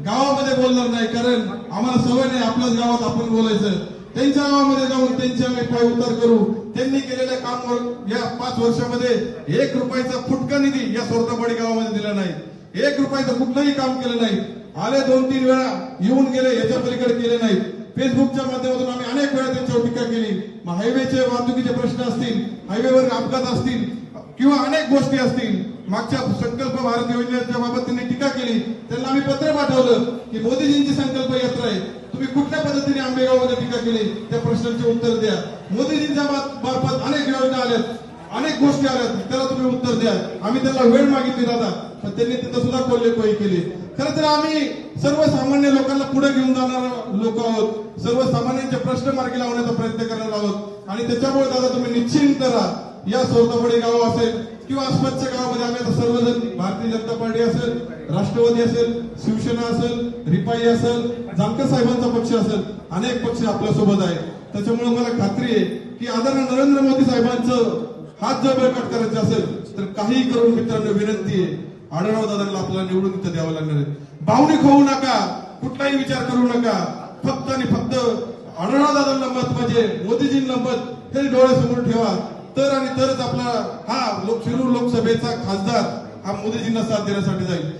गावामध्ये बोलणार नाही कारण आम्हाला सवय नाही आपल्याच गावात आपण बोलायचं. त्यांच्या गावामध्ये जाऊन त्यांचे आम्ही पाय उतार करू. त्यांनी केलेल्या कामावर या पाच वर्षामध्ये एक रुपयाचा फुटका निधी या सोरतापाडी गावामध्ये दिला नाही. एक रुपयाचं कुठलंही काम केलं नाही. आले दोन तीन वेळा येऊन गेले याच्या पलीकडे केले नाही फेसबुकच्या माध्यमातून आम्ही अनेक वेळा त्यांच्यावर टीका केली. मग हायवेचे वाहतुकीचे प्रश्न असतील हायवेवर अपघात असतील किंवा अनेक गोष्टी असतील मागच्या संकल्प भारत योजनेच्या बाबत त्यांनी टीका केली. त्यांना आम्ही पत्र पाठवलं की मोदीजींची संकल्प यात्रा आहे. तुम्ही कुठल्या पद्धतीने आंबेगावमध्ये टीका केली? त्या प्रश्नांचे उत्तर द्या. मोदीजींच्या मार्फत अनेक योजना आल्यात. अनेक गोष्टी आल्यात. त्याला तुम्ही उत्तर द्या. आम्ही त्याला वेळ मागितली दादा. पण त्यांनी तिथं सुद्धा कोल्हेकोई केली. खरं तर आम्ही सर्वसामान्य लोकांना पुढे घेऊन जाणार लोक आहोत. सर्वसामान्यांचे प्रश्न मार्गी लावण्याचा प्रयत्न करणार आहोत. आणि त्याच्यामुळे दादा तुम्ही निश्चिंत राहा. या सोरतापडी गाव असेल किंवा आसपासच्या गावामध्ये आम्ही आता सर्वजण भारतीय जनता पार्टी असेल राष्ट्रवादी असेल शिवसेना असेल रिपाई असेल जामकर साहेबांचा पक्ष असेल अनेक पक्ष आपल्यासोबत आहेत. त्याच्यामुळे मला खात्री आहे की आदरणीय नरेंद्र मोदी साहेबांचं हात जर बळकट करायचे असेल तर काही करून मित्रांनो विनंती आहे. आढळराव दादांना आपल्याला निवडून इथं द्यावं लागणार आहे. भावनिक होऊ नका कुठलाही विचार करू नका. फक्त आणि फक्त आढळराव दादांना मत म्हणजे मोदीजींना मत हे डोळ्यासमोर ठेवा. तर आणि तरच आपला हा लोक शिरूर लोकसभेचा खासदार हा मोदीजींना साथ देण्यासाठी जाईल.